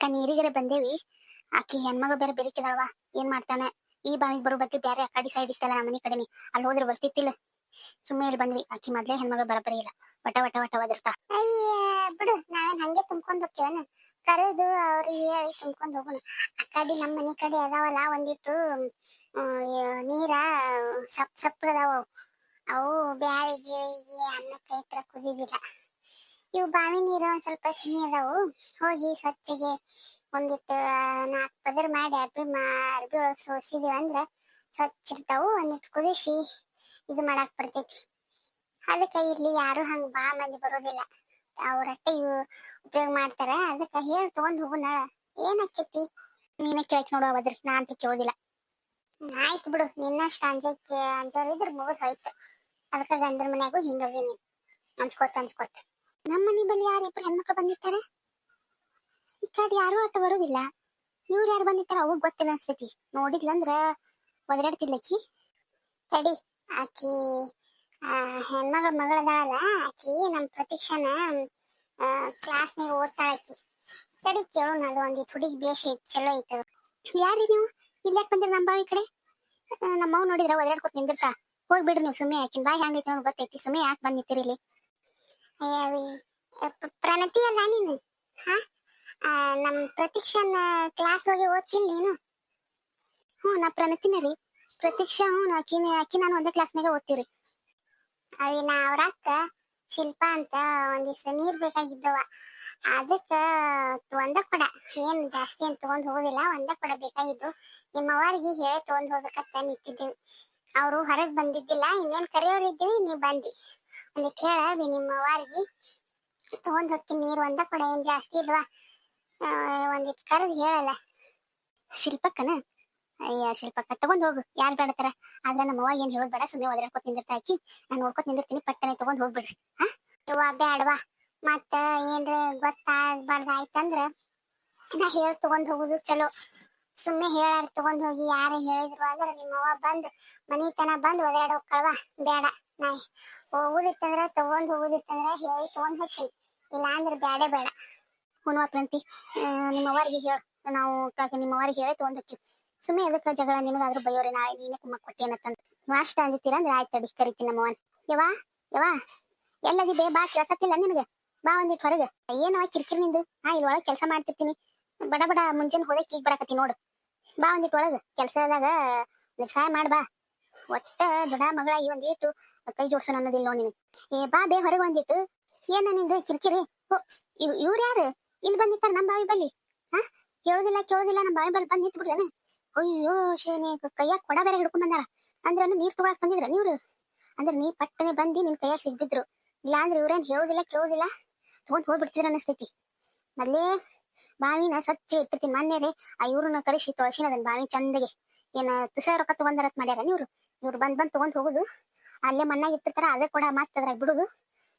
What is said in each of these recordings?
ಅಕ್ಕ ನೀರಿಗರೆ ಬಂದೇವಿ. ಆಕಿ ಹೆಣ್ಮಗ ಬೇರೆ ಬೆರಿಕಿದಳವ ಏನ್ ಮಾಡ್ತಾನೆ? ಈ ಬಾವಿಗೆ ಬರೋ ಬತ್ತಿ ಬ್ಯಾರೆ ಆ ಕಡೆ ಸೈಡ್ ಇತ್ತಲ್ಲ ನಮ್ಮ ಮನೆ ಕಡೆನೆ. ಅಲ್ಲಿ ಹೋದ್ರೆ ಬರ್ತಿತ್ತಿಲ್ಲ. ಸುಮ್ಮನೆ ಇಲ್ಲಿ ಬಂದ್ವಿ. ಆಕಿ ಮೊದ್ಲೇ ಹೆಣ್ಮಗ ಬರಬರಿ ಇಲ್ಲ. ವಟ ವಟ ವಟ ಒದರ್ತಾ ಬಿಡು, ನಾವೇನ್ ಹಂಗೆ ತುಂಬ್ಕೊಂಡ್ ಹೋಗ್ತೇವನ? ಕರೆದು ಅವ್ರಿಗೆ ಹೇಳಿ ತುಂಬ್ಕೊಂಡ್ ಹೋಗೋಣ. ಅಕ್ಕಡಿ ಕಡೆ ನಮ್ಮ ಮನೆ ಕಡೆ ಅದಾವಲ್ಲ, ಒಂದಿಟ್ಟು ನೀರ ಸಪ್ ಸಪ್ ಅದಾವ ಅವು. ಬ್ಯಾಳಿ ಗೀಳಿಗೆ ಅನ್ನಕ್ಕೆ ಕೈತ್ರ ಕುದಿದಿಲ್ಲ. ಇವು ಬಾವಿ ನೀರು ಒಂದ್ ಸ್ವಲ್ಪ ಸಿಹಿ ಅದಾವು. ಹೋಗಿ ಸ್ವಚ್ಛಗೆ ಒಂದಿಟ್ಟು ನಾಲ್ಕು ಪದರ್ ಮಾಡಿ ಅರ್ಬಿ ಮಾ, ಅರ್ಬಿ ಒಳಗ್ ಸೋಸಿದೀವಿ ಅಂದ್ರ ಸ್ವಚ್ಛ ಇರ್ತಾವು. ಒಂದಿಟ್ಟು ಕುದಿಸಿ ಇದು ಮಾಡಾಕ್ ಬರ್ತೈತಿ. ಅದಕ್ಕೆ ಇಲ್ಲಿ ಯಾರು ಹಂಗ ಬಾ ಮಂದಿ ಬರೋದಿಲ್ಲ. ಅವ್ರಟ್ಟ ಇವು ಉಪಯೋಗ ಮಾಡ್ತಾರ. ಅದಕ್ಕೆ ಹೇಳಿ ತಗೊಂಡ್ ಹೋಗುಣ. ಏನ್ ಆಕ್ಕೇತಿ ನೀನೇ ಕೇಳಕ್ ನೋಡು ಅವದ್ರಿ ನಾ ಅಂತ ಕೇಳೋದಿಲ್ಲ. ಆಯ್ತು ಬಿಡು. ನಿನ್ನಷ್ಟ ಅಂಜಕ್, ಅಂಜೋರ್ ಇದ್ರ ಮುಗಿದ್ ಹೋಯ್ತು. ಅದಕ್ಕೆ ಗಂಡರ ಮನ್ಯಾಗೂ ಹಿಂಗದಿ ಅಂಚ್ಕೊತ ಅಂಚ್ಕೊತ ನಮ್ಮ ಮನೆ ಬಳಿ ಯಾರಿಬ್ರು ಹೆಣ್ಮಕ್ಳು ಬಂದಿರ್ತಾರೆ? ಈ ಕಡೆ ಯಾರು ಅಟ್ಟ ಬರೋದಿಲ್ಲ. ಇವ್ರು ಯಾರು ಬಂದಿರ್ತಾರ ಅವಾಗ ಗೊತ್ತಿಲ್ಲ ಅನ್ಸ್ತೈತಿ. ನೋಡಿದ್ಲಂದ್ರ ಒದರಾಡ್ತಿದ್ಲಕ್ಕಿ ತಡಿ, ಆಕಿ ಹೆಣ್ಮಗಳ ಮಗಳದಾಳ ಆಕಿ ನಮ್ ಕ್ಲಾಸ್ ಕ್ಲಾಸ್ನಾಗ ಓದ್ತಾಳ ಆಕಿ ತಡಿ ಕೇಳೋಣ ಅದು ಒಂದು ಹುಡುಗಿ ಬೇಷ ಐತಿ, ಚಲೋ ಐತೆ ಯಾರಿ ನೀವು? ಇಲ್ಲಾಕ್ ಬಂದಿರ ನಮ್ಮ ಬಾವಿ ಕಡೆ? ನಮ್ಮ ಅವ್ ನೋಡಿದ್ರ ಒದರಾಡ್ಕೊತ ನಿಂದಿರ್ತಾ. ಹೋಗ್ಬಿಡ್ರಿ ನೀವು ಸುಮ್ಮನೆ ಆಕಿನ ಬಾಯಿ ಹಂಗೈತಿ ಗೊತ್ತೈತಿ. ಸುಮ್ಮನೆ ಯಾಕೆ ಬಂದಿತ್ತೀರಿ ಇಲ್ಲಿ? ಪ್ರಣತಿ ಅಲ್ಲ ನೀನು? ಹಾ? ನಮ್ಮ ನಮ್ ಪ್ರತೀಕ್ಷನ್ ಕ್ಲಾಸ್ ಹೋಗಿ ಓದ್ತಿಲ್ ನೀನು. ಹ್ಞೂ, ನಾ ಪ್ರಣತಿನ ರೀ. ಪ್ರತೀಕ್ಷಾ, ಹ್ಞೂ ಆಕಿನ ಆಕಿ ನಾನು ಒಂದೇ ಕ್ಲಾಸ್ನಾಗ ಓದ್ತೀವ್ರಿ ಅವಿ ನಾ ಅವ್ರ ಅಕ್ಕ, ಶಿಲ್ಪ ಅಂತ ಒಂದಿವ್ಸ ನೀರ್ ಬೇಕಾಗಿದ್ದವ. ಅದಕ್ಕ ಒಂದ ಕೊಡ. ಏನ್ ಜಾಸ್ತಿ ಅಂತ ತಗೊಂಡ್ ಹೋಗೋದಿಲ್ಲ ಒಂದ ಕೊಡ ಬೇಕಾಗಿದ್ದು. ನಿಮ್ಮ ಅವ್ರಿಗೆ ಹೇಳಿ ತಗೊಂಡ್ ಹೋಗ್ಬೇಕಂತ ನಿಂತಿದ್ದೀವಿ. ಅವರು ಹೊರಗ್ ಬಂದಿದ್ದಿಲ್ಲ, ಇನ್ನೇನ್ ಕರೆಯೋರಿದ್ದೀವಿ ನೀ ಬಂದಿ ಒಂದು ಕೇಳ ನಿಮ್ಮ ವಾರಿಗೆ ತಗೊಂಡ್ ಹೋಗ್ತಿ ನೀರು ಒಂದ ಕೂಡ, ಏನ್ ಜಾಸ್ತಿ ಇಲ್ವಾ? ಒಂದಿಟ್ ಕರೆದು ಹೇಳಲ್ಲ. ಶಿಲ್ಪಕ್ಕನ? ಅಯ್ಯ, ಶಿಲ್ಪಕ್ಕ, ತಗೊಂಡ್ ಹೋಗು. ಯಾರು ಬೇಡತಾರ ಆದ್ರೆ ನಮ್ಮ ಅವ್ವ ಏನ್ ಹೇಳೋದ್ ಬೇಡ ಸುಮ್ಮನೆ ಒದರಾಡ್ಕೊತ ನಿಂದಿರ್ತಾ ಆಕಿ ನಾನು ನೋಡ್ಕೊತ ನಿಂದಿರ್ತೀನಿ, ಪಟ್ಟನೆ ತಗೊಂಡ್ ಹೋಗ್ಬಿಡ್ರಿ. ಹಾ? ಇವ ಬ್ಯಾಡವಾ. ಮತ್ತ ಏನ್ರ ಗೊತ್ತಾಗ್ಬಾರ್ದ ಆಯ್ತಂದ್ರ ನಾ ಹೇಳ್ ತಗೊಂಡ್ ಹೋಗುದು ಚಲೋ. ಸುಮ್ಮನೆ ಹೇಳಾರ ತಗೊಂಡ್ ಹೋಗಿ, ಯಾರ ಹೇಳಿದ್ರು ಅಂದ್ರ ನಿಮ್ಮ ಅವ್ವ ಬಂದ್, ಮನಿತನ ಬಂದ್ ಒದಾಡ ಹೋಗ್ಕಳ್ವಾ ಬೇಡ ನಾ ಹೋಗುದಿತ್ತಂದ್ರ ತಗೊಂಡ್ ಹೋಗುದಿತ್ತಂದ್ರ ಹೇಳಿ ತಗೊಂಡ್ ಹೋಗ್ತೀನಿ. ಇಲ್ಲ ಅಂದ್ರ ಬ್ಯಾಡೆ ಬೇಡ. ಹುಣ್ವ ಪ್ರಂತಿ ನಿಮ್ಮ ಅವರಿಗೆ ಹೇಳ. ನಾವು ನಿಮ್ಮ ಅವರಿಗೆ ಹೇಳಿ ತಗೊಂಡ್ ಹೋಗ್ತೀವಿ. ಸುಮ್ಮನೆ ಅದಕ್ಕೆ ಜಗಳ? ನಿಮಗಾದ್ರೂ ಬೈಯೋರಿ, ನಾಳೆ ನೀನೇ ಕುಮ್ಮ ಕೊಟ್ಟೇನತ್ತಂತ ನೀವು ಅಷ್ಟ ಅಂದಿತ್ತೀರ ಅಂದ್ರೆ ಆಯ್ತು ತಡಿ, ಕರಿತೀನಿ ನಮ್ಮವನ್ ಯವಾ ಯವಾ ಎಲ್ಲದಿ ಬೇ, ಬಾ, ಕೇಳ್ಸತ್ತಿಲ್ಲ ನಿನಗೆ? ಬಾ ಒಂದಿಟ್ ಹೊರಗೆ. ಏನವ ಕಿರಿಕಿರಿ ನಿಂದು? ನಾ ಇಲ್ಲಿ ಒಳಗೆ ಕೆಲಸ ಮಾಡ್ತಿರ್ತೀನಿ. ಬಡ ಬಡ ಮುಂಜಾನೆ ಹೋದೆ ಈಗ ಬರಾಕತ್ತಿ ನೋಡು. ಬಾ ಒಂದಿಟ್ ಒಳಗೆ. ಕೆಲಸದಾಗ, ಒಂದಿಟ್ ಸಹಾಯ ಮಾಡ್ ಬಾ. ಒಟ್ಟ ದೊಡ್ಡ ಮಗಳಾಗಿ ಒಂದಿಟ್ಟು ಕೈ ಜೋಡ್ಸೋಣ ಅನ್ನೋದಿಲ್ಲ ನೋಡಿ ಏ, ಬಾ, ಬೇ, ಹೊರಗೆ ಬಂದಿತ್ತು ಏನ ನಿಂದು, ಕಿರಿಕಿರಿ? ಇವ್ರು ಯಾರು? ಇಲ್ಲಿ ಬಂದಿರ್ತಾರ ನಮ್ಮ ಬಾವಿ ಬಲ್ಲಿ. ಹಾ? ಕೇಳೋದಿಲ್ಲ ಕೇಳೋದಿಲ್ಲ ನಮ್ಮ ಬಾವಿ ಬಲ್ಲಿ ಬಂದ್ ನಿಂತು ಬಿಡ್ದಾನೆ ಅಯ್ಯೋ, ಶಿವನೇ, ಕೈಯಾಗ ಕೊಡ ಬೇರೆ ಹಿಡ್ಕೊಂಡ್ ಬಂದಾರ. ಅಂದ್ರೆ ನೀರ್ ತಗೊಳಕ್ ಬಂದಿದ್ರ ನೀವ್ರು? ಅಂದ್ರೆ ನೀ ಪಟ್ಟನೆ ಬಂದಿ ನಿನ್ ಕೈಯಾಗ ಸಿಗ್ಬಿದ್ರು. ಇಲ್ಲ ಅಂದ್ರೆ ಇವ್ರೇನ್ ಹೇಳೋದಿಲ್ಲ, ಕೇಳೋದಿಲ್ಲ? ತಗೊಂಡ್ ಹೋಗ್ಬಿಡ್ತಿದ್ರ ಅನಸ್ತೈತಿ. ಮೊದ್ಲೇ, ಬಾವಿನ ಸ್ವಚ್ಛ ಇಟ್ಟಿರ್ತೀನಿ. ಮೊನ್ನೆ ಆ ಇವ್ರನ್ನ ಕರೆಸಿ ತೊಳಸಿನ ಅದನ್ನ ಬಾವಿ ಚಂದಗೆ. ಏನ ತುಷಾರ ರೊಕ್ಕ ತಗೊಂಡಾರತ್ ಮಾಡ್ಯಾರ ನೀವ್ರು? ಇವ್ರು ಬಂದ್ ಬಂದ್ ತಗೊಂಡ್ ಹೋಗುದು. ಅಲ್ಲೇ ಮಣ್ಣಾಗ ಇಟ್ಟಿರ್ತಾರ ಅದೇ ಕೂಡ ಮಸ್ತ್ ಅದ್ರಾಗ ಬಿಡುದು.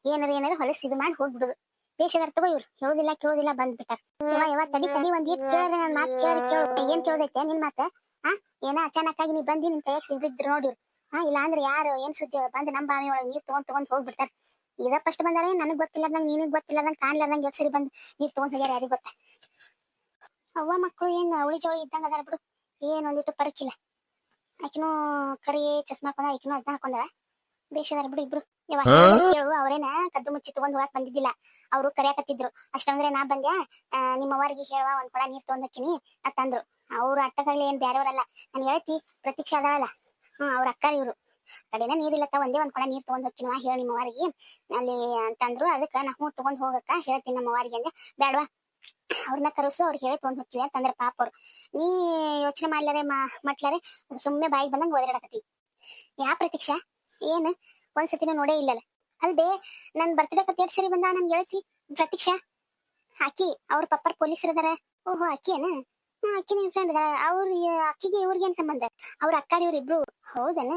ಏನಾರ ಏನಾರ ಹೊಲಸ್ ಇದು ಮಾಡಿ ಹೋಗ್ಬಿಡುದು. ಬೇಷದಾರ ತಗೋ ಇವ್ರು ಹೇಳೋದಿಲ್ಲ ಕೇಳೋದಿಲ್ಲ ಬಂದ್ಬಿಟ್ಟಾರ. ಇವ ಯಾವ ತಡಿ ತಡಿ ಒಂದ್ ಇಟ್ ಕೇಳ್ರಿ ನನ್ ಮಾತ್ ಕೇಳ್ರಿ, ಕೇಳು. ಏನ್ ಕೇಳೋದೈತೆ, ನಿನ್ ಮಾತ? ಆ, ಏನ ಅಚಾನಕ್ ಆಗಿ ನೀ ಬಂದಿ ನಿನ್ ಕೈಯಾಗ ಸಿಗ್ಬಿದ್ರು ನೋಡಿ ಹಾ ಇಲ್ಲ ಅಂದ್ರೆ ಯಾರು, ಏನ್ ಸುದ್ದಿ ಬಂದ್ ನಮ್ ಬಾವಿ ಒಳಗ್ ನೀರ್ ತಗೊಂಡ್ ತಗೊಂಡ್ ಹೋಗ್ಬಿಡ್ತಾರ. ಇದ ಫಸ್ಟ್ ಬಂದಾರ ನನಗ್ ಗೊತ್ತಿಲ್ಲದಂಗ, ನಿನಗ್ ಗೊತ್ತಿಲ್ಲದಂಗ, ಕಾಣ್ಲಾರ್ದಂಗ ಎರಡ್ ಸರಿ ಬಂದ್ ನೀರ್ ತಗೊಂಡ್ ಹೋಗ್ಯಾರ ಯಾರಿಗ್ ಗೊತ್ತ? ಅವ್ವ ಮಕ್ಕಳು ಏನ್ ಅವಳಿ ಜೋಳಿ ಇದ್ದಂಗ ಅದಾರ ಬಿಡು. ಏನ್ ಒಂದಿಟ್ಟು ಪರಕಿಲ್ಲ ಆಕಿನೂ ಕರಿ ಚಸ್ಮಾ ಹಾಕೊಂಡ ಆಕಿನೂ ಅದ್ನ ಹಾಕೊಂಡಾಳ. ಬೇಷದಾರ ಬಿಡು ಇಬ್ರು. ಕೇಳು ಅವ್ರೇನ ಕದ್ದು ಮುಚ್ಚಿ ತಗೊಂಡ್ ಹೋಗಕ್ ಬಂದಿದ್ದಿಲ್ಲ. ಅವ್ರು ಕರೆಯಕತ್ತಿದ್ರು. ಅಷ್ಟಂದ್ರೆ ನಾ ಬಂದ್ಯಾ ನಿಮ್ಮ ಅವ್ರಿಗೆ ಹೇಳುವ ಒಂದ್ ಕೊಡ ನೀರ್ ತಗೊಂಡಕ್ಕಿನಿ ಅತ್ತಂದ್ರು ಅಂತಂದ್ರು ಅವ್ರು ಅಟ್ಟಗಳ್ಳಿ ಏನ್ ಬ್ಯಾರೆಯವ್ರಲ್ಲ ನನ್ ಹೇಳ್ತಿ ಪ್ರತೀಕ್ಷಾ ಅಲ್ಲ ಹ್ಮ್ ಅವ್ರ ಅಕ್ಕ ಇವ್ರು. ಕಡೆನ ನೀರಿಲ್ಲತ್ತ ಒಂದೇ ಒಂದ್ ಕೊಡ ನೀರ್ ತಗೊಂಡ್ ಹೋಗ್ತೀನಿ ಹೇಳಿ ನಿಮ್ಮ ಅವ್ರಿಗೆ ಅಲ್ಲಿ ಅಂತಂದ್ರು ಅದಕ್ಕ ನಾ ಹ್ಞೂ ತಗೊಂಡ್ ಹೋಗಕ್ಕ ಹೇಳ್ತೀನಿ ನಮ್ಮ ಅವ್ರಿಗೆ ಅಂದ್ರೆ ಬೇಡವಾ ಅವ್ರನ್ನ ಕರೆಸು ಅವ್ರಿಗೆ ಹೇಳಿ ತಗೊಂಡ್ ಹೋಗ್ತೀವಿ ಅಂತಂದ್ರೆ ಪಾಪ ಅವ್ರು. ನೀ ಯೋಚನೆ ಮಾಡ್ಲಾರೆ ಮಟ್ಲಾರೆ ಸುಮ್ಮನೆ ಬಾಯಿಗೆ ಬಂದಂಗ ಓದಾಡಕತ್ತಿ ಯಾ ಪ್ರತೀಕ್ಷಾ ಏನ್? ಒಂದ್ಸತಿನ ನೋಡೇ ಇಲ್ಲಲ್ಲ. ಅಲ್ದೆ, ನನ್ ಬರ್ತ್ಡೇ ಕತ್ತೇಟ್ ಸರಿ ಬಂದ, ನನ್ ಗೆಳತಿ ಪ್ರತೀಕ್ಷಾ. ಆಕಿ ಅವ್ರ ಪಪ್ಪರ್ ಪೊಲೀಸರ್ ಅದಾರ. ಓಹೋ, ಅಕ್ಕಿಯೇನ? ಹ್ಮ್, ಅಕ್ಕಿ ನಿನ್ ಫ್ರೆಂಡ್ ಅದ ಅವ್ರ ಅಕ್ಕಿಗೆ ಇವ್ರಿಗೆ ಏನ್ ಸಂಬಂಧ? ಅವ್ರ ಅಕ್ಕಾರ ಇವ್ರಿಬ್ರು ಹೌದನ?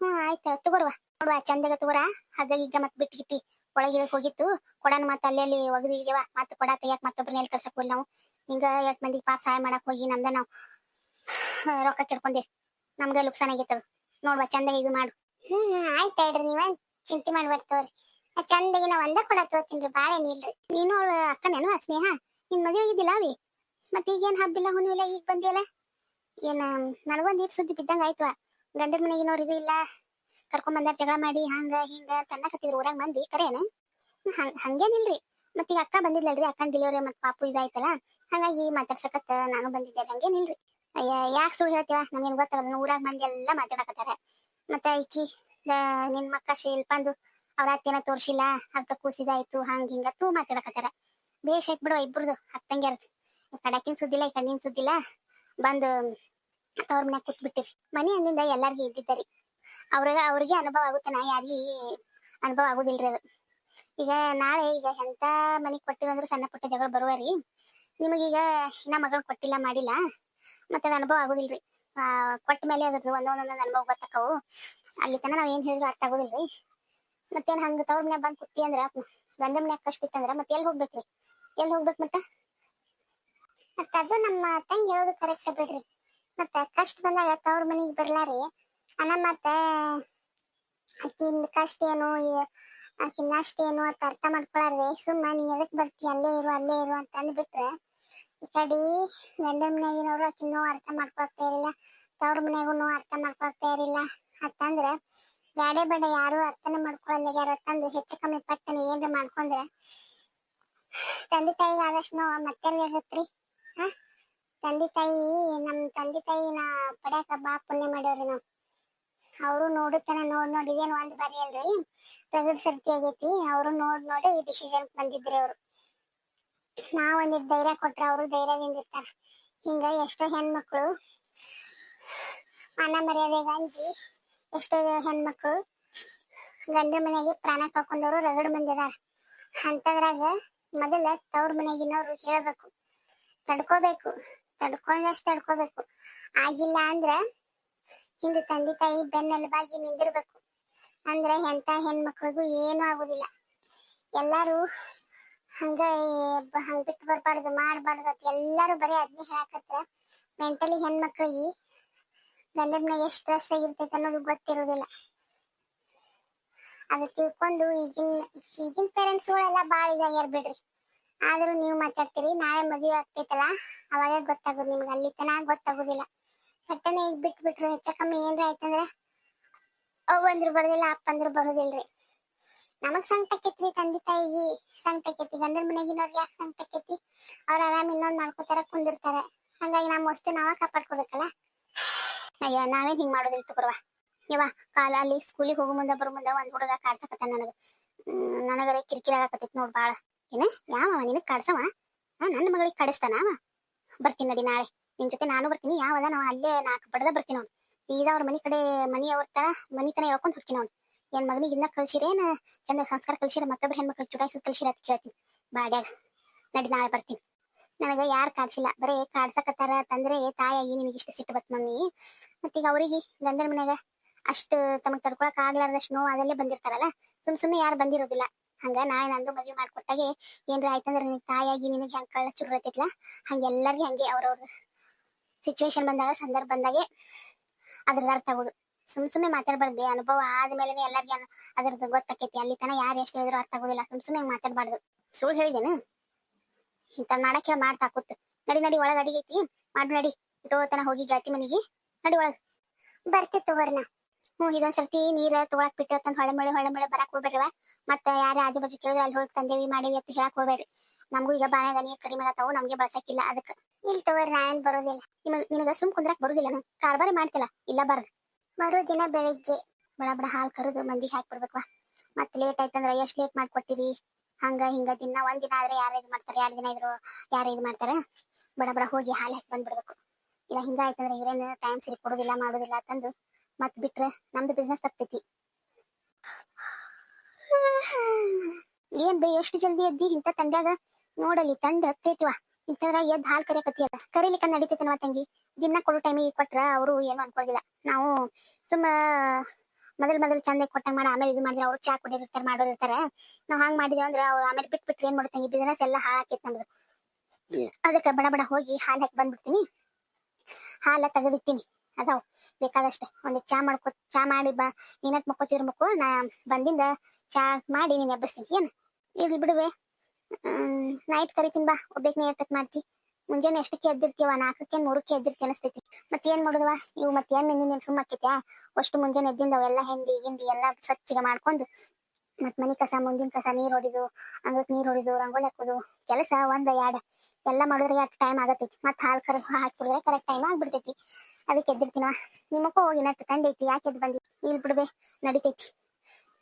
ಹ್ಮ್, ಆಯ್ತ ತಗೋರ್ವ ನೋಡುವ ಚಂದಾಗ ತಗೋರ. ಹಗ್ಗ ಈಗ ಮತ್ ಬಿಟ್ಟು ಗಿಟ್ಟಿ ಒಳಗೆ ಹೋಗಿತ್ತು. ಕೊಡನ ಮತ್ತ ಅಲ್ಲಿ ಅಲ್ಲಿ ಒಗದಿದೇವ ಮತ್ತ ಕೊಡ ತೆಗಿಯಕ್ ಮತ್ತೊಬ್ರನ್ನ ಎಲ್ಲಿ ಕರ್ಸಕ್ ನಾವು. ಹಿಂಗ ಎಟ್ ಮಂದಿ ಪಾಪ ಸಹಾಯ ಮಾಡಕ್ ಹೋಗಿ ನಮ್ದ ನಾವು ರೊಕ್ಕ ಕೆಡ್ಕೊಂಡೇವಿ ನಮ್ಗ ಲುಕ್ಸಾನ್ ಆಗೈತದ ನೋಡ್ವಾ ಚಂದ ಇದು ಮಾಡು. ಹ್ಮ್ ಆಯ್ತ ಹೇಳ್ರಿ ನೀವ, ಚಿಂತೆ ಮಾಡ್ಬೇಡ್ತವ್ರಿ ಚಂದಗಿನ ನಾ ಒಂದ ಕೊಡ ತೋತೀನ್ರಿ ಬಾಳೆ ಏನಿಲ್ರಿ ನೀನು ಅವಳ ಅಕ್ಕನೇನು ಸ್ನೇಹ? ನಿನ್ ಮದ್ವೆ ಆಗಿದ್ದಿಲ್ಲ ಅವಿ? ಮತ್ತೆ ಈಗೇನ್ ಹಬ್ಬಿಲ್ಲ ಹುಣ್ಣಿಲ್ಲ ಈಗ ಬಂದಿಯಲ್ಲ? ಏನ ನನಗೊಂದ್ ಈಗ ಸುದ್ದಿ ಬಿದ್ದಂಗ ಆಯ್ತವ ಗಂಡನ ಮನೆಗಿನವ್ರು ಇದು ಇಲ್ಲ. ಕರ್ಕೊಂಡ್ ಬಂದಾರ ಜಗಳ ಮಾಡಿ, ಹಂಗ, ಹಿಂಗ ತನ್ನಕತ್ತಿದ್ರು ಊರಾಗ ಮಂದಿ, ಕರೇನ? ಹಂಗ್ ಹಂಗೇನಿಲ್ರಿ ಮತ್ತೆ ಈಗ ಅಕ್ಕ ಬಂದಿದ್ಲಲ್ರಿ, ಅಕ್ಕನ್ ಡಿಲಿವರಿ ಮತ್ ಪಾಪು ಇದಾಯ್ತಲ್ಲ? ಹಂಗಾಗಿ ಮಾತಾಡ್ಸಕತ್ತ ನಾನು ಬಂದಿದ್ದೆ ಹಂಗೇನಿಲ್ರಿ ಅಯ್ಯ ಯಾಕೆ ಸುಳ್ಳು ಹೇಳ್ತೀವ? ನಮ್ಗೆ ಗೊತ್ತಾಗಲ್ಲ. ಊರಾಗ ಮಂದಿ ಎಲ್ಲ ಮಾತಾಡಕತ್ತಾರ. ಮತ್ತೆ ಆ, ನಿನ್ ಮಕ್ಕ ಶಿಲ್ಪಂದು ಅವ್ರ ಅತ್ತೆನ ತೋರ್ಸಿಲ್ಲ. ಅರ್ಧ ಕೂಸಿದಾಯ್ತು ಹಂಗ ಹಿಂಗ ತೂ ಮಾತಾಡಕತ್ತಾರ. ಬೇಷ್ ಆಯ್ತು ಬಿಡುವ ಇಬ್ರದು ಈ ಕಡಕಿನ ಸುದ್ದಿಲ್ಲ ಈ ಕಣ್ಣಿನ ಸುದ್ದಿಲ್ಲ. ಬಂದು ತವ್ರ ಮನ್ಯಾಗ ಕೂತ್ ಬಿಟ್ಟಿರಿ ಮನಿ ಅಂದಿಂದ ಎಲ್ಲಾರ್ಗಿ ಇದ್ದಿದ್ದರಿ. ಅವ್ರ ಅವ್ರಿಗೆ ಅನುಭವ ಆಗುತ್ತೆ ನಾ ಯಾರಿಗಿ ಅನುಭವ ಆಗುದಿಲ್ರಿ ಅದು. ಈಗ ನಾಳೆ ಈಗ ಎಂತ ಮನೆಗೆ ಕೊಟ್ಟಿವಂದ್ರು ಸಣ್ಣ ಪುಟ್ಟ ಜಗಳ ಬರುವರಿ. ನಿಮಗೀಗ ಇನ್ನ ಮಗಳ್ ಕೊಟ್ಟಿಲ್ಲ ಮಾಡಿಲ್ಲ. ಮತ್ತೆ ಅದು ಅನುಭವ ಆಗುದಿಲ್ರಿ. ಕೊಟ್ಟ ಮೇಲೆ ಅದ್ರದ್ದು ಒಂದೊಂದೊಂದೊಂದು ಅನುಭವ ಗೊತ್ತಾಕವು. ಅಲ್ಲಿ ತನ ನಾವ್ ಏನ್ ಹೇಳಿದ್ರು ಅರ್ಥ ಆಗುದಿಲ್ರಿ. ಮತ್ತೇನ್ ಹಂಗ ತವ್ರ ಮನ್ಯಾಗ ಬಂದ್ ಕುತ್ತಿ ಅಂದ್ರ, ಗಂಡ ಮನ್ಯಾಗ ಕಷ್ಟ ಇತ್ತಂದ್ರ ಮತ್ತೆ ಎಲ್ಲಿ ಹೋಗ್ಬೇಕ್ರಿ? ಎಲ್ಲಿ ಹೋಗ್ಬೇಕ್ ಮತ್ತ? ಮತ್ತ ಅದು ನಮ್ಮ ತಂಗಿ ಹೇಳೋದು ಕರೆಕ್ಟ್ ಬಿಡ್ರಿ. ಮತ್ತ ಕಷ್ಟ ಬಂದಾಗ ತವ್ರ ಮನಿಗ್ ಬರ್ಲಾರಿ ಅನ್ನ ಮತ್ತ ಆಕಿನ್ ಕಷ್ಟ ಏನು ಆಕಿನ್ ನಷ್ಟ ಏನು ಅಂತ ಅರ್ಥ ಮಾಡ್ಕೊಳಾರ್ದೆ ಸುಮ್ಮ ನೀ ಎದಕ್ ಬರ್ತಿ? ಅಲ್ಲೇ ಇರು ಅಲ್ಲೇ ಇರು ಅಂತ ಅಂದ್ಬಿಟ್ರೆ ಈ ಕಡೆ ಗಂಡನ ಆಕಿನೂ ಅರ್ಥ ಮಾಡ್ಕೊಳ್ತಾ ಇರಲಿಲ್ಲ. ತವ್ರ ಮನೆಗೂ ಅರ್ಥ ಮಾಡ್ಕೊಳ್ತಾ ಇರಲಿಲ್ಲ. ಅಂತಂದ್ರ ಬ್ಯಾಡೆ ಬೇಡ, ಯಾರು ಅರ್ಥನೇ ಮಾಡ್ಕೊಳ್ಳಲ್ಲ ಯಾರು ಹೆಚ್ಚು ಕಮ್ಮಿ ಪಟ್ಟನೆ ಏನ್ರ ಮಾಡ್ಕೊಂಡ್ರೆ. ತಂದೆ ತಾಯಿಗೆ ಆದಷ್ಟು ನೋವು ಮತ್ತೆ ಆಗತ್ರಿ? ಹಾ? ತಂದೆ ತಾಯಿ, ನಮ್ ತಂದೆ ತಾಯಿನ ಪಡ್ಯಾಕ ಬಾ, ಪುಣ್ಯ ಮಾಡ್ಯಾವ್ರಿ ನಾವು. ಅವರು ನೋಡುತ್ತಾನೆ ನೋಡ್ ನೋಡಿ ಏನ ಒಂದ್ ಬಾರಿ ಅಲ್ರಿ? ರಗಡ್ ಸರ್ತಿ ಆಗೈತಿ. ಅವರು ನೋಡ್ ನೋಡಿ ಈ ಡಿಸಿಷನ್ ಬಂದಿದ್ರಿ ಅವ್ರು. ನಾವ್ ಒಂದಿಟ್ ಧೈರ್ಯ ಕೊಟ್ರ ಅವರು ಧೈರ್ಯದಿಂದ ಇರ್ತಾರ. ಹಿಂಗ ಎಷ್ಟೋ ಹೆಣ್ಮಕ್ಳು ಮಾನ ಮರ್ಯಾದೆಗೆ ಅಂಜಿ ಎಷ್ಟೋ ಹೆಣ್ಮಕ್ಳು ಗಂಡ ಮನೆಗೆ ಪ್ರಾಣ ಕಳ್ಕೊಂಡವ್ರು ರಗಡ್ ಮಂದಿ ಅದಾರ. ಅಂತದ್ರಾಗ ಮೊದಲ ತವ್ರ ಮನೆಗಿನವ್ರು ಹೇಳ್ಬೇಕು. ತಡ್ಕೋಬೇಕು, ತಡ್ಕೊಂಡಷ್ಟು ತಡ್ಕೋಬೇಕು. ಆಗಿಲ್ಲ ಅಂದ್ರ ಹಿಂದ ತಂದೆ ತಾಯಿ ಬೆನ್ನೆಲುಬಾಗಿ ನಿಂದಿರ್ಬೇಕು. ಅಂದ್ರೆ ಎಂತ ಹೆಣ್ಮಕ್ಳಿಗೂ ಏನು ಆಗುದಿಲ್ಲ. ಎಲ್ಲಾರು ಹಂಗ ಹಂಗ್ ಬಿಟ್ಟು ಬರ್ಬಾರ್ದು, ಮಾಡ್ಬಾರ್ದು ಅಂತ ಎಲ್ಲಾರು ಬರೀ ಅದ್ನೇ ಹೇಳಕತ್ರ. ಮೆಂಟಲಿ ಹೆಣ್ಮಕ್ಳಿಗೆ ಗಂಡನ ಮನೆಗೆ ಸ್ಟ್ರೆಸ್ ಆಗಿರ್ತೈತೆ ಅನ್ನೋದು ಗೊತ್ತಿರೋದಿಲ್ಲ. ಅದು ತಿಳ್ಕೊಂಡು ಈಗಿನ ಈಗಿನ ಪೇರೆಂಟ್ಸ್ಗಳೆಲ್ಲ ಭಾಳ ಇದಾಗ್ಯಾರ ಬಿಡ್ರಿ. ಆದ್ರೂ ನೀವು ಮಾತಾಡ್ತೀರಿ, ನಾಳೆ ಮದುವೆ ಆಗ್ತೈತಲ್ಲ, ಅವಾಗ ಗೊತ್ತಾಗೋದು ನಿಮ್ಗೆ, ಅಲ್ಲಿ ತನಕ ಗೊತ್ತಾಗೋದಿಲ್ಲ. ಪಟ್ಟನೆ ಈಗ ಬಿಟ್ಬಿಟ್ರು, ಹೆಚ್ಚ ಕಮ್ಮಿ ಏನ್ರ ಆಯ್ತಂದ್ರ, ಅವ್ ಅಂದ್ರು ಬರೋದಿಲ್ಲ, ಅಪ್ಪ ಅಂದ್ರು ಬರೋದಿಲ್ರಿ. ನಮಗ್ ಸಂಕಟಕ್ಕೆತ್ರಿ ತಂದೆ ತಾಯಿಗೆ. ಸಂಕಟಕ್ಕೈತಿ ಗಂಡನ ಮನೆಗಿನವ್ರಿಗೆ ಯಾಕೆ ಸಂಕಟಕ್ಕೈತಿ ಅವ್ರ ಆರಾಮ್ ಇನ್ನೊಂದ್ ಮಾಡ್ಕೋತಾರ, ಕುಂದಿರ್ತಾರೆ. ಹಂಗಾಗಿ ನಮ್ಮ ವಸ್ತು ನಾವ ಕಾಪಾಡ್ಕೋಬೇಕಲ್ಲ? ಅಯ್ಯೋ, ನಾವೇನ್ ಹಿಂಗ್ ಮಾಡೋದಿಲ್ಲ ತಗೋರ್ವ? ಯವ್ವ, ಕಾಲ ಅಲ್ಲಿ ಸ್ಕೂಲಿಗೆ ಹೋಗೋ ಮುಂದ, ಬರೋ ಮುಂದ ಒಂದ್ ಹುಡುಗ ಕಾಡ್ಸಕತ್ತ ನನಗ. ನನಗರ ಕಿರಿಕಿರಿ ಆಗಕತ್ತೈತಿ ನೋಡ್ ಬಾಳ. ಏನ? ಯಾವ ನಿನಗ್ ಕಾಡ್ಸವ? ನನ್ನ ಮಗಳಿಗೆ ಕಾಡಿಸ್ತಾನ ಅವ? ಬರ್ತೀನಿ ನಡಿ ನಾಳೆ. ನಿನ್ ಜೊತೆ ನಾನು ಬರ್ತೀನಿ. ಯಾವದ ನಾವ್ ಅಲ್ಲೇ ನಾಲ್ಕು ಬಡದ ಬರ್ತೀನಿ ಅವ್ನು. ಈಗ ಅವ್ರ ಮನಿ ಕಡೆ ಮನಿ ಅವ್ರ ತರ ಮನಿ ತನ ಹೇಳ್ಕೊಂಡ್ ಹೋಗ್ತೀನಿ ಅವ್ನು ಏನ್ ಮಗನಿಗೆ ಇನ್ನ ಕಳ್ಸಿರೇನ ಚಂದ ಸಂಸ್ಕಾರ ಕಳ್ಸಿರ ಮತ್ತೊಬ್ಬ ಹೆಣ್ಮಕ್ಳು ಚುಡಾಯಿಸ್ ಕಳ್ಸಿರ ಅಂತ ಕೇಳ್ತೀನಿ. ಬಾಡ್ಯಾಗ. ನಡಿ ನಾಳೆ ಬರ್ತೀನಿ. ನನಗ ಯಾರ್ ಕಾಡ್ಸಿಲ್ಲ. ಬರೇ ಕಾಡ್ಸಕತ್ತಾರ ತಂದ್ರೆ ತಾಯಾಗಿ ನಿನಗೆ ಇಷ್ಟ ಸಿಟ್ಟು ಬತ್ ಮಮ್ಮಿ. ಮತ್ತೀಗ ಅವ್ರಿಗೆ, ಗಂಡನ ಮನ್ಯಾಗ ಅಷ್ಟು ತಮಗ್ ತಡ್ಕೊಳಕ್ ಆಗ್ಲಾರ್ದಷ್ಟು ನೋವು ಅದಲ್ಲೇ ಬಂದಿರ್ತಾರಲ್ಲ. ಸುಮ್ ಸುಮ್ಮನೆ ಯಾರು ಬಂದಿರೋದಿಲ್ಲ. ಹಂಗ ನಾಳೆ ನಂದು ಮದ್ವೆ ಮಾಡ್ಕೊಟ್ಟಾಗೆ ಏನ್ರ ಆಯ್ತಂದ್ರ ನಿನ್ ತಾಯಾಗಿ ನಿನಗೆ ಹೆಂಗ್ ಕಳ್ಳ ಚುರು ಇರ್ತೈತಿಲ್ಲ ಹಂಗ ಎಲ್ಲಾರ್ಗಿ ಹಂಗೆ ಅವ್ರವ್ರ ಸಿಚುವೇಶನ್ ಬಂದಾಗ, ಸಂದರ್ಭ ಬಂದಾಗೆ ಅದ್ರದ್ದು ಅರ್ಥ ಆಗೋದು. ಸುಮ್ ಸುಮ್ಮನೆ ಮಾತಾಡ್ಬಾರ್ದು ಅನುಭವ ಆದ್ಮೇಲೆ ಎಲ್ಲರಿಗೆ ಅದ್ರದ್ದು ಗೊತ್ತಾಕೈತಿ. ಅಲ್ಲಿ ತನ ಯಾರು ಎಷ್ಟು ಹೇಳಿದ್ರು ಅರ್ಥ ಆಗೋದಿಲ್ಲ. ಸುಮ್ ಸುಮ್ಮನೆ ಮಾತಾಡ್ಬಾರ್ದು. ಸುಳ್ಳು ಹೇಳಿದೇನು ಇಂತ ಮಾಡಕ್ಕೆ ಮಾಡ್ತಾ ಕೂತ್. ನಡಿ ನಡಿ, ಒಳಗ ಅಡಿಗೆ ಐತಿ. ಮಾಡು ನಡಿ. ಇಟೋತನ ಹೋಗಿ ಗೆಳತಿ ಮನೆಗೆ. ನಡಿ ಒಳಗ. ಬರ್ತೇ ತಗೋರ್ನ. ಹ್ಞೂ ಇದೊಂದ್ ಸರ್ತಿ ನೀರ ತೊಗೊಳಕ್ ಬಿಟ್ಟು ತಂದ್ ಹೊಳೆ ಮಳೆ ಹೊಳೆ ಮಳೆ ಬರಾಕ್ ಹೋಗ್ಬೇಡ್ರವ. ಮತ್ತ ಯಾರ ಆಜು ಬಾಜು ಕೇಳಿದ್ರೆ ಅಲ್ಲಿ ಹೋಗಿ ತಂದೇವಿ ಮಾಡೇವಿ ಅಂತ ಹೇಳಕ್ ಹೋಗ್ಬೇಡ್ರಿ. ನಮಗೂ ಈಗ ಬಾಯಾಗ ನೀರ್ ಕಡಿಮೆ ಆಗತ್ತಾವು ನಮ್ಗೆ ಬಳಸಕ್ಕಿಲ್ಲ. ಅದಕ್ಕೆ ಇಲ್ಲಿ ತಗೋರಿ ಏನ್ ಬರೋದಿಲ್ಲ. ನಿಮಗ್, ನಿನಗ ಸುಮ್ ಕುಂದ್ರಕ್ ಬರೋದಿಲ್ಲ ಕಾರ್ಬಾರಿ ಮಾಡ್ತಿಲ್ಲ. ಇಲ್ಲ ಬಾರ್ದು. ಬರೋ ದಿನ ಬೆಳಿಗ್ಗೆ ಬಡ ಬಡ ಹಾಲ್ ಕರೆದು ಮಂದಿಗೆ ಹಾಕಿ ಮತ್ತೆ ಮತ್ ಲೇಟ್ ಆಯ್ತಂದ್ರೆ ಎಷ್ಟು ಲೇಟ್ ಮಾಡ್ಕೊಟ್ಟಿರಿ? ಹಂಗ, ಹಿಂಗ ದಿನ, ಒಂದ್ ದಿನ ಆದ್ರೆ ಯಾರು ಇದು ಮಾಡ್ತಾರೆ, ಯಾರು ದಿನ ಇದ್ರು, ಯಾರು ಇದು ಮಾಡ್ತಾರೆ? ಬಡ ಬಡ ಹೋಗಿ ಹಾಲ್ ಹಾಕಿ ಬಂದ್ಬಿಡ್ಬೇಕು. ಇಲ್ಲ ಹಿಂಗ ಆಯ್ತಂದ್ರೆ ಇವ್ರೇನ ಟೈಮ್ ಸರಿ ಕೊಡುದಿಲ್ಲ, ಮಾಡುದಿಲ್ಲ ತಂದು ಮತ್ ಬಿಟ್ರೆ ನಮ್ದು ಬಿಸ್ನೆಸ್ ತಪ್ತೈತಿ. ಏನ್ ಬೇ, ಎಷ್ಟು ಜಲ್ದಿ ಎದ್ದಿ ಇಂತ ತಂಡ್ಯಾಗ? ನೋಡಲಿ, ತಂಡ ಹತ್ತೈತಿವ ಇಂತದ್ರ ಎದ್ ಹಾಲ್ ಕರಿಯಕತ್ತಿ ಅದ ಕರೀಲಿಕ್ಕ ನಡೀತೈತನವ ತಂಗಿ. ದಿನ ಕೊಡೋ ಟೈಮಿಗೆ ಕೊಟ್ರ ಅವರು ಏನು ಅನ್ಕೊಳ್ಳಿಲ್ಲ ನಾವು ಸುಮ್ಮ ಮೊದಲ್ ಮೊದಲ್ ಚಂದ ಕೊಟ್ಟಂಗ್ ಮಾಡಿ, ಆಮೇಲೆ ಇದು ಮಾಡಿದ್ರೆ ಅವ್ರು ಚಾ ಕುಡಿಯೋರ್ತಾರೆ ಮಾಡೋರಿರ್ತಾರೆ ನಾವ್ ಹಂಗ್ ಮಾಡಿದೇವ್ ಅಂದ್ರೆ ಅವ್ರು ಆಮೇಲೆ ಬಿಟ್ ಬಿಟ್ರೆ ಏನ್ ಮಾಡ್ತಂಗಿ ಬಿಸ್ನೆಸ್ ಎಲ್ಲ ಹಾಳಾಕೈತಿ ನಮ್ದು. ಅದಕ್ಕ ಬಡ ಬಡ ಹೋಗಿ ಹಾಲ್ ಹಾಕಿ ಬಂದ್ಬಿಡ್ತೀನಿ. ಹಾಲ ತೆಗೆದಿಟ್ಟಿನಿ. ಅದಾವ್. ಬೇಕಾದಷ್ಟ. ಒಂದ್ ಚಾ ಮಾಡ್ಕೊ, ಚಾ ಮಾಡಿ ಬಾ. ನೀನಕ್ ಮಕ್ಕೋತಿರ್ಬೇಕು ಮಕ್ಕೋ, ನಾ ಬಂದಿಂದ ಚಾ ಮಾಡಿ ನೀನ್ ಎಬ್ಬಸ್ತೀನಿ. ಏನ್? ಇರ್ಲಿ ಬಿಡುವೆ. ನೈಟ್ ಕರಿತೀನಿ ಬಾ. ಒಬ್ಬೇಕ್ ನೀ ಎಷ್ಟಕ್ ಮಾಡ್ತಿ. ಮುಂಜಾನೆ ಎಷ್ಟಕ್ಕೆ ಎದ್ದಿರ್ತೀವ ನಾಲ್ಕಕ್ಕೆ ಮೂರಕ್ಕೆ ಎದ್ದಿರ್ತಿ ಅನಸ್ತೈತಿ. ಮತ್ತೆ ಏನ್ ಮಾಡುದವ? ಇವು ಮತ್ತೆ ಏನ್ ಸುಮ್ಮ ಆಕೈತ್ಯಾ ಅಷ್ಟು ಮುಂಜಾನೆ ಎದ್ದಿಂದ ಎಲ್ಲ ಹೆಂಡಿ, ಗಿಂಡಿ ಎಲ್ಲ ಸ್ವಚ್ಛಗೆ ಮಾಡ್ಕೊಂಡು ಮತ್ ಮನಿ ಕಸ ಮುಂದಿನ ಕಸ, ನೀರ್ ಹೊಡಿದು, ಅಂಗಕ್ ನೀರ್ ಹೊಡಿದು, ರಂಗೋಲಿ ಹಾಕೋದು, ಕೆಲಸ ಒಂದ್ ಎರಡ್ ಎಲ್ಲ ಮಾಡಿದ್ರೆ ಅಷ್ಟು ಟೈಮ್ ಆಗತೈತಿ. ಮತ್ ಹಾಲ್ ಕರ ಹಾಕ್ಬಿಡ್ರೆ ಕರೆಕ್ಟ್ ಟೈಮ್ ಆಗ್ಬಿಡ್ತೈತಿ. ಅದಕ್ಕೆ ಎದ್ದಿರ್ತೀನವ ನಿಮ್ಮಕ್ಕ ಹೋಗಿ ನಟ್ಟು ತಂದೈತಿ. ಯಾಕೆ ಎದ್ದು ಬಂದಿ? ಇಲ್ ಬಿಡ್ಬೆ, ನಡಿತೈತಿ.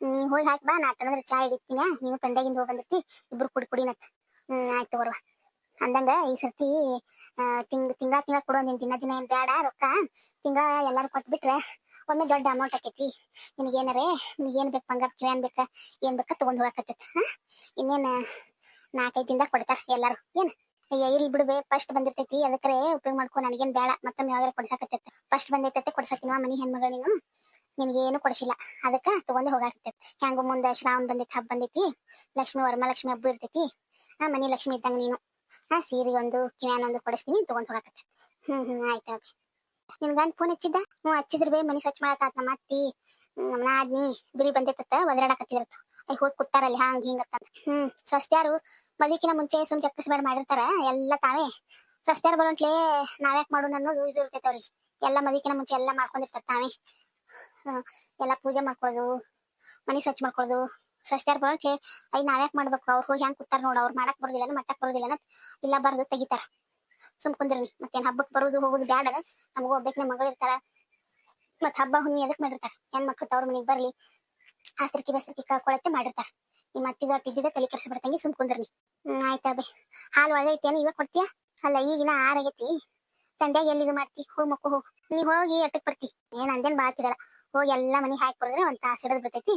ನೀ ಹೋಗಿ ಹಾಕಿ ಬಾ, ನಾ ತಂದ್ರೆ ಚಾ ಹಿಡಿತೀನಿ ನೀವು ತಂಡೆಗಿಂದ ಹೋಗಿ ಬಂದಿರ್ತಿ, ಇಬ್ರು ಕುಡಿ ಕುಡಿ ನತ್ ಹ್ಮ್, ಆಯ್ತು ಬರುವ ಅಂದಂಗ ಈ ಸರ್ತಿ ತಿಂಗ್, ತಿಂಗಳ ತಿಂಗಳ ಕೊಡೋ ನಿನ್ ದಿನ ದಿನ ಏನ್ ಬೇಡ ರೊಕ್ಕ ತಿಂಗಳ ಎಲ್ಲಾರು ಕೊಟ್ಬಿಟ್ರೆ ಒಮ್ಮೆ ದೊಡ್ಡ ಅಮೌಂಟ್ ಆಕೈತಿ ನಿನಗೆ ಏನಾರೇ ನಿನಗೆ ಏನ್ ಬೇಕು ಬಂಗಾರ ಕಿವಿ ಏನ್ ಬೇಕ ಏನ್ ಬೇಕ ತಗೊಂಡ್ ಹೋಗಾಕತ್ತೈತಿ, ಹಾ? ಇನ್ನೇನ್ ನಾಲ್ಕೈದು ದಿನದಾಗ ಕೊಡ್ತಾರ ಎಲ್ಲಾರು. ಏನ್? ಅಯ್ಯ ಇರ್ಲಿ ಬೇ ಫಸ್ಟ್ ಬಂದಿರ್ತೈತಿ ಅದಕ್ಕರೆ ಉಪಯೋಗ ಮಾಡ್ಕೊ, ನನಗೇನ್ ಬೇಡ ಮತ್ತೊಮ್ಮೆ ಯಾವಾಗ ಕೊಡ್ಸಾಕತ್ತೈತಿ. ಫಸ್ಟ್ ಬಂದೈತೈತೆ ಕೊಡ್ಸಕಿನ ಮನಿ ಹೆಣ್ಮಗಳ ನೀನು. ನಿನಗೆ ಏನು ಕೊಡಿಸಿಲ್ಲ. ಅದಕ್ಕ ತಗೊಂಡೆ ಹೋಗಾಕ್ತಿ ಹೆಂಗ ಮುಂದೆ ಶ್ರಾವಣ ಬಂದೈತಿ, ಹಬ್ಬ ಬಂದೈತಿ. ಲಕ್ಷ್ಮಿ ವರಮಹಾಲಕ್ಷ್ಮಿ ಹಬ್ಬ ಇರ್ತೈತಿ. ಆ ಮನಿ ಲಕ್ಷ್ಮಿ ಇದ್ದಂಗ ನೀನು. ಹಾ ಸೀರೆ ಒಂದು, ಕಿವ್ಯಾನ್ ಒಂದು ಕೊಡಿಸ್ತೀನಿ, ತಗೊಂಡ್ ಹೋಗಾಕತ್ತೆ. ಹ್ಮ್ ಹ್ಮ್, ಆಯ್ತು ಅಬ್ಬಿ ನಿನ್ ಫೋನ್ ಹಚ್ಚಿದ್ದ? ಹ್ಞೂ, ಹಚ್ಚಿದ್ರ ಬೇ, ಮನಿ ಸ್ವಚ್ಛ ಮಾಡತ್ತಾತ ನಮ್ಮ ಅತ್ತಿ. ನಮ್ಮ ನಾದ್ನಿ ಬಿರಿ ಬಂದೈತತ್ತ ಒದರಾಡಕತ್ತಿರತ್ತ ಐ ಹೋಗಿ ಕೂತಾರಲ್ಲಿ ಹಾಂಗ ಹಿಂಗತ್ತ ಹ್ಮ್, ಸ್ವಸ್ತ್ಯಾರು ಮದಿಕಿನ ಮುಂಚೆ ಸುಮ್ ಚಕ್ಕಸ್ಬೇಡ ಮಾಡಿರ್ತಾರ, ಎಲ್ಲ ತಾವೇ. ಸ್ವಸ್ತ್ಯಾರು ಬರೋಂಟ್ಲೆ ನಾವ್ಯಾಕ್ ಮಾಡೋಣ ಅನ್ನೋದು ಇದು ಇರ್ತೈತೆ ಎಲ್ಲಾ ಮದಿಕಿನ ಮುಂಚೆ ಎಲ್ಲ ಮಾಡ್ಕೊಂಡಿರ್ತಾರ ತಾವೇ. ಎಲ್ಲ ಪೂಜೆ ಮಾಡ್ಕೊಳ್ಳೋದು ಮನೆ ಸ್ವಚ್ಛ ಮಾಡ್ಕೊಳ್ಳೋದು ಸ್ವಸ್ತ್ಯಾರು ಬರೋಕೆ ಐ ನಾವ್ಯಾಕ್ ಮಾಡ್ಬೇಕು? ಅವ್ರು ಹೋಗಿ ಹೆಂಗ್ ಕೂತಾರ ನೋಡು, ಅವ್ರು ಮಾಡಕ್ ಬರೋದಿಲ್ಲ ಮಟ್ಟಕ್ ಬರೋದಿಲ್ಲ ಇಲ್ಲ, ಬರ್ದು ತೆಗಿತಾರ. ಸುಮ್ ಕುಂದ್ರಿ ಮತ್ತೇನ್ ಹಬ್ಬಕ್ ಬರುದು ಹೋಗುದು ಬ್ಯಾಡ ನಮಗೂ ಒಬ್ಬಕ್ನೆ ಮಗಳು ಇರ್ತಾರ. ಮತ್ ಹಬ್ಬ ಹುಣ್ಣಿ ಎದಕ್ ಮಾಡಿರ್ತಾರ? ಹೆಣ್ ಮಕ್ಳು ತವ್ರ ಮನಿಗ್ ಬರ್ಲಿ ಆಸರ್ಕಿ ಬಸರ್ಕಿ ಕಳ್ಕೊಳತ್ತೆ ಮಾಡಿರ್ತಾರ. ನಿಮ್ಮ ಅತ್ತಿದ ತಿದ್ದಿದ ತಲೆ ಬರ್ತಂಗಿ ಸುಮ್ ಕುಂದ್ರಿ ಹ್ಮ್, ಆಯ್ತಾ ಬೇ ಹಾಲು ಒಳಗೆ ಐತೇನು ಇವಾಗ ಕೊಡ್ತೀಯಾ? ಅಲ್ಲ, ಈಗಿನ ಆರಾಗೈತಿ ಎಲ್ಲಿ ಇದು ಮಾಡ್ತಿ? ಹೋಗ್ ಮಕ್ಕಳು ಹೋಗ್ ನೀ ಹೋಗಿ ಅಟ್ಟಕ್ಕೆ ಬರ್ತಿ. ಏನ್ ಅಂದೇನ್ ಬಾಳ್ತಿರಲ್ಲ ಹೋಗಿ ಎಲ್ಲಾ ಮನಿ ಹಾಕಿ ಕೊಡಿದ್ರೆ ಒಂದ್ ತಾಸ್ ಹಿಡಿದ್ ಬಿಡ್ತೈತಿ.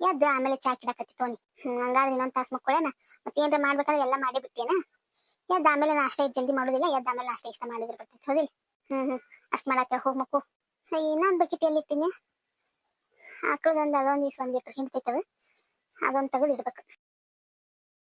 ಎದ್ದ ಆಮೇಲೆ ಚಾ ಕಿಡಕತ್ತಿ ತೋನಿ. ಹಂಗಾದ್ರೆ ಇನ್ನೊಂದ್ ತಾಸ್ ಮಕ್ಕಳೇನ? ಮತ್ತೆ ಏನ್ರ ಮಾಡ್ಬೇಕಾದ್ರೆ ಎಲ್ಲಾ ಮಾಡಿ ಬಿಟ್ಟೇನ? ಎದ್ದ ಆಮೇಲೆ ನಾಷ್ಟ ಇದ್ ಜಲ್ದಿ ಮಾಡೋದಿಲ್ಲ, ಎದ್ದ ಆಮೇಲೆ ನಾಷ್ಟ ಇಷ್ಟ ಮಾಡಿದ್ರೆ ಬರ್ತೈತಿ, ಹೌದಿಲ್ಲ? ಹ್ಮ್ ಹ್ಮ್. ಅಷ್ಟ್ ಮಾಡಾಕ ಹೋಗ್ ಮಕ್ಕು. ಇನ್ನೊಂದ್ ಬಕೆಟ್ ಎಲ್ಲಿ ಇಟ್ಟಿನಿ ಆಕಳದೊಂದ್ ಅದೊಂದ್ ಈಸ್ ಒಂದ್ ಲೀಟರ್ ಹಿಂಡ್ತೈತದ. ಅದೊಂದ್ ತೆಗೆದು ಇಡ್ಬೇಕು.